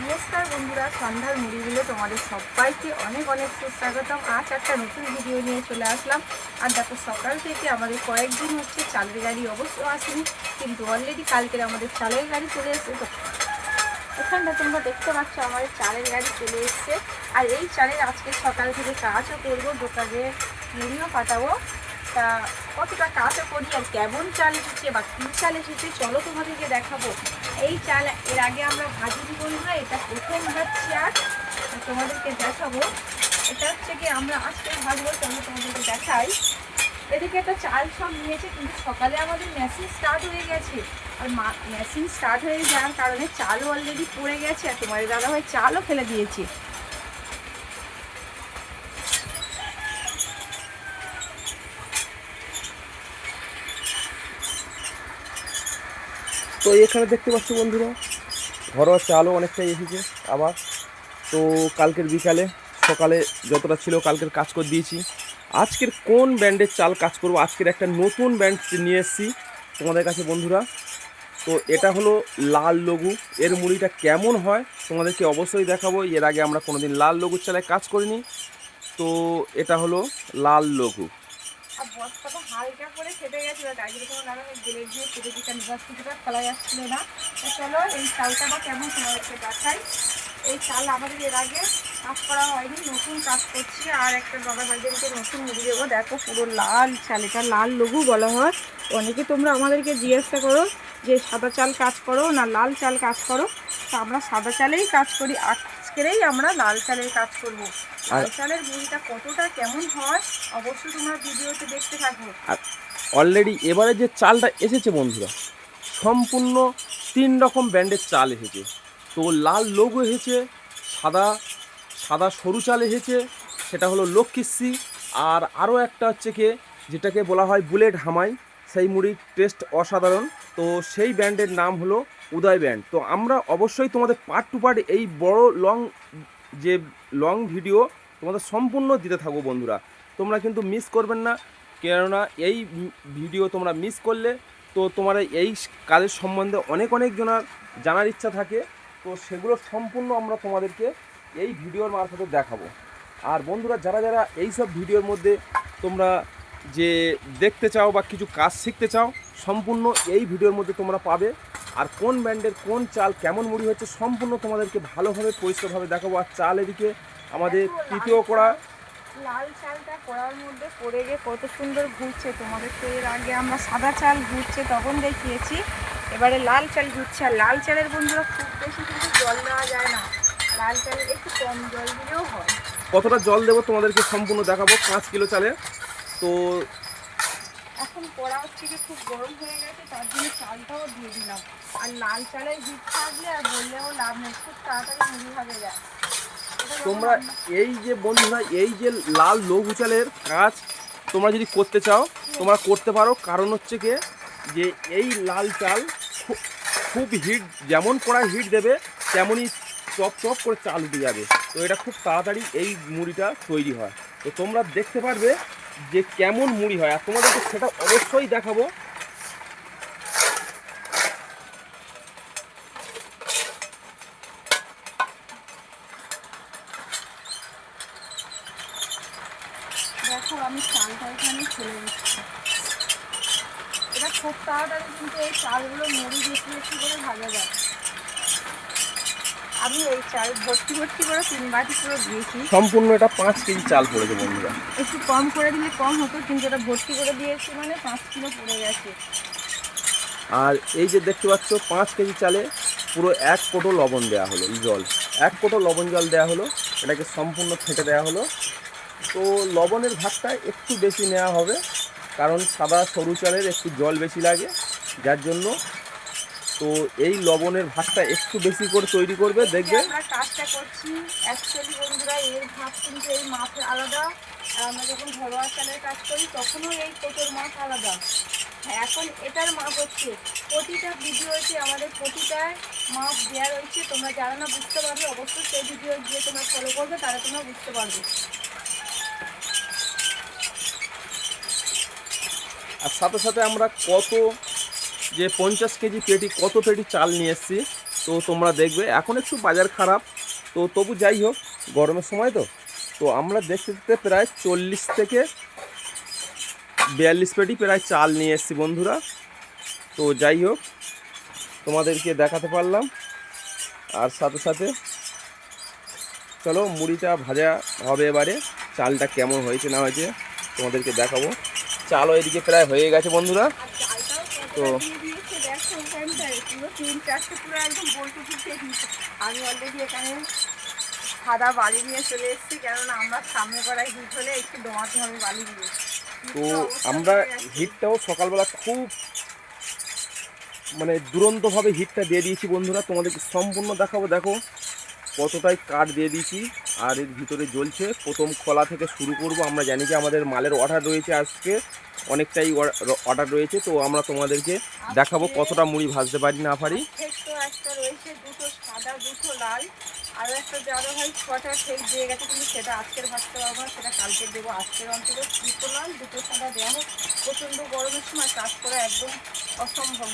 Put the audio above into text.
নমস্কার বন্ধুরা, সন্ধ্যার মুড়িগুলো তোমাদের সবাইকে অনেক অনেক সুস্বাগতম। আজ একটা নতুন ভিডিও নিয়ে চলে আসলাম। আর দেখো, সকাল থেকে আমাদের কয়েকদিন হচ্ছে চালের গাড়ি অবশ্য আসেনি, কিন্তু অলরেডি কালকের আমাদের চালের গাড়ি চলে এসেছে। তো এখানটা তোমরা দেখতে পাচ্ছ, আমাদের চালের গাড়ি চলে এসছে। আর এই চালের আজকে সকাল থেকে কাজও করব, দোকানে মুড়িও পাঠাবো। তা কতটা কাজও করি আর কেমন চাল এসেছে বা কী চাল এসেছে, চলো তোমাদেরকে দেখাবো। এই চাল এর আগে আমরা ভাজিনি না এটা প্রথম ভাজছি আর তোমাদেরকে দেখাবো। এটা হচ্ছে কি আমরা আজকে ভাজবো, চলো তোমাদেরকে দেখাই। এদিকে একটা চাল সব নিয়েছে, কিন্তু সকালে আমাদের মেশিন স্টার্ট হয়ে গেছে। আর মেশিন স্টার্ট হয়ে যাওয়ার কারণে চালও অলরেডি পড়ে গেছে, আর তোমার দাদাভাই চালও ফেলে দিয়েছে। তো এখানে দেখতে পাচ্ছ বন্ধুরা, ঘরোয়া চালও অনেকটাই এসেছে আবার। তো কালকের বিকালে, সকালে যতটা ছিল কালকের কাজ করে দিয়েছি। আজকের কোন ব্র্যান্ডের চাল কাজ করব? আজকের একটা নতুন ব্র্যান্ড নিয়ে এসেছি তোমাদের কাছে বন্ধুরা। তো এটা হলো লাল লঘু। এর মুড়িটা কেমন হয় তোমাদেরকে অবশ্যই দেখাবো। এর আগে আমরা কোনোদিন লাল লঘুর চালায় কাজ করিনি। তো এটা হলো লাল লঘু। বস্তাটা হালকা করে ফেটে গেছিল তাই জন্য তোমার আমি গেলে দিয়ে ফেটে দিতে বস্তাটা ফেলা যাচ্ছিল না। চলো এই চালটা বা কেমন তোমাদেরকে দেখাই। এই চাল আমাদের এর আগে কাজ করা হয়নি নতুন কাজ করছি। আর একটা বাবা ভাইদেরকে নতুন মুড়ি দেবো। দেখো পুরো লাল চাল এটা লাল লঘু বলা হয়। অনেকে তোমরা আমাদেরকে জিজ্ঞাসা করো যে সাদা চাল কাজ করো না লাল চাল কাজ করো? তো আমরা সাদা চালেই কাজ করি। আজকেরই আমরা লাল চালের কাজ করব। লাল চালের মুড়িটা কতটা কেমন হয় অবশ্যই তোমরা ভিডিওতে দেখতে থাকো। অলরেডি এবারে যে চালটা এসেছে বন্ধুরা সম্পূর্ণ তিন রকম ব্র্যান্ডের চাল এসেছে। তো লাল লঘু এসেছে, সাদা সাদা সরু চাল এসেছে, সেটা হলো লক্ষ্মীশ্রী আর আরও একটা হচ্ছে কি, যেটাকে বলা হয় বুলেট হামাই, সেই মুড়ির টেস্ট অসাধারণ। তো সেই ব্র্যান্ডের নাম হলো উদয় ব্র্যান্ড। তো আমরা অবশ্যই তোমাদের পার্ট টু পার্ট এই বড় লং যে লং ভিডিও তোমাদের সম্পূর্ণ দিতে থাকব বন্ধুরা। তোমরা কিন্তু মিস করবেন না, কেননা এই ভিডিও তোমরা মিস করলে তো তোমার এই কাজের সম্বন্ধে অনেক অনেক জনার জানার ইচ্ছা থাকে। তো সেগুলো সম্পূর্ণ আমরা তোমাদেরকে এই ভিডিওর মারফতে দেখাবো। আর বন্ধুরা, যারা যারা এই সব ভিডিওর মধ্যে তোমরা যে দেখতে চাও বা কিছু কাজ শিখতে চাও, সম্পূর্ণ এই ভিডিওর মধ্যে তোমরা পাবে। আর কোন ব্র্যান্ডের কোন চাল কেমন মুড়ি হচ্ছে সম্পূর্ণ তোমাদেরকে ভালোভাবে, পরিষ্কারভাবে দেখাবো। আর চাল এদিকে আমাদের তৃতীয় করা লাল চালটা কড়ার মধ্যে পড়ে গিয়ে কত সুন্দর ঘুরছে তোমাদের। তো এর আগে আমরা সাদা চাল ঘুরছে, তখন দেখিয়েছি। এবারে লাল চাল ঘুরছে আর লাল চালের বন্ধুরা খুব বেশি কিন্তু জল দেওয়া যায় না। লাল চালের একটু কম জল দিলেও হয়। কতটা জল দেবো তোমাদেরকে সম্পূর্ণ দেখাবো পাঁচ কিলো চালে। তো এখন কড়া হচ্ছে কি খুব গরম হয়ে গেছে তার জন্য চালটাও দিয়ে দিলাম। আর লাল চালের হিট থাকলে আর বললেও লাভ নেই খুব তাড়াতাড়ি মুড়ি ভাবে যায়। তোমরা এই যে বন্ধুরা এই যে লাল লঘু চালের কাজ তোমরা যদি করতে চাও তোমরা করতে পারো। কারণ হচ্ছে কি? যে এই লাল চাল খুব হিট, যেমন কড়াই হিট দেবে, তেমনই চপ চপ করে চাল উঠে যাবে। তো এটা খুব তাড়াতাড়ি এই মুড়িটা তৈরি হয়। তো তোমরা দেখতে পারবে যে কেমন মুড়ি হয়। আর তোমাদেরকে সেটা অবশ্যই দেখাবো। দেখো, আমি চালটা এখানে খুব তাড়াতাড়ি কিন্তু এই চালগুলো মুড়ি বেশি বেশি করে ভাজা যায়। আমি এই চাল ভর্তি ভর্তি করে তিন বাটি পুরো দিয়েছি। সম্পূর্ণ এটা পাঁচ কেজি চাল পড়েছে বন্ধুরা। একটু কম করে দিলে কম হতো কিন্তু এটা ভর্তি করে দিয়েছি মানে পাঁচ কিলো পড়ে গেছে। আর এই যে দেখতে পাচ্ছ পাঁচ কেজি চালে পুরো এক কোটো লবণ দেওয়া হলো জল। এক কোটো লবণ জল দেওয়া হলো এটাকে সম্পূর্ণ ফেটে দেওয়া হলো। তো লবণের ভাগটা একটু বেশি নেওয়া হবে। কারণ সাদা সরু চালের একটু জল বেশি লাগে যার জন্য তো এই লবণের ভাতটা একটু বেশি করে তৈরি করবে দেখবে। আমরা কাজটা করছি। অ্যাকচুয়ালি বন্ধুরা এর ভাত কিন্তু এই মাছ আলাদা। আর আমরা যখন ঘরোয়া চালের কাজ করি তখনও এই কোটোর মাছ আলাদা। হ্যাঁ, এখন এটার মাপ হচ্ছে প্রতিটা ভিডিওতে আমাদের প্রতিটায় মাপ দেওয়া রয়েছে। তোমরা যারা না বুঝতে পারবে অবশ্যই সেই ভিডিও গিয়ে তোমরা ফলো করবে তারা তোমরা বুঝতে পারবে। আর সাথে সাথে আমরা কত যে পঞ্চাশ কেজি পেটি, কত পেটি চাল নিয়ে এসেছি, তো তোমরা দেখবে। এখন একটু বাজার খারাপ, তো তবু যাই হোক, গরমের সময় তো। তো আমরা দেখতে দেখতে প্রায় চল্লিশ থেকে বিয়াল্লিশ পেটি প্রায় চাল নিয়ে এসেছি বন্ধুরা। তো যাই হোক, তোমাদেরকে দেখাতে পারলাম। আর সাথে সাথে চলো, মুড়িটা ভাজা হবে এবারে। চালটা কেমন হয়েছে না হয়েছে তোমাদেরকে দেখাবো। চালও এদিকে প্রায় হয়ে গেছে বন্ধুরা। তো- আমি অলরেডি এখানে সাদা বালি নিয়ে চলে এসেছি কেননা আমরা সামনে করাই হিট হলে একটু দমাতে হবে বালি দিয়ে। তো আমরা হিটটাও সকালবেলা খুব মানে দুরন্তভাবে হিটটা দিয়ে দিয়েছি বন্ধুরা। তোমাদেরকে সম্পূর্ণ দেখাবো দেখো। কতটাই কাঠ দিয়ে দিয়েছি আর এর ভিতরে জ্বলছে। প্রথম খোলা থেকে শুরু করব। আমরা জানি যে আমাদের মালের অর্ডার রয়েছে আজকে। অনেকটাই অর্ডার রয়েছে। তো আমরা তোমাদেরকে দেখাবো কতটা মুড়ি ভাজতে পারি না পারি। গরমের সময় করা একদম অসম্ভব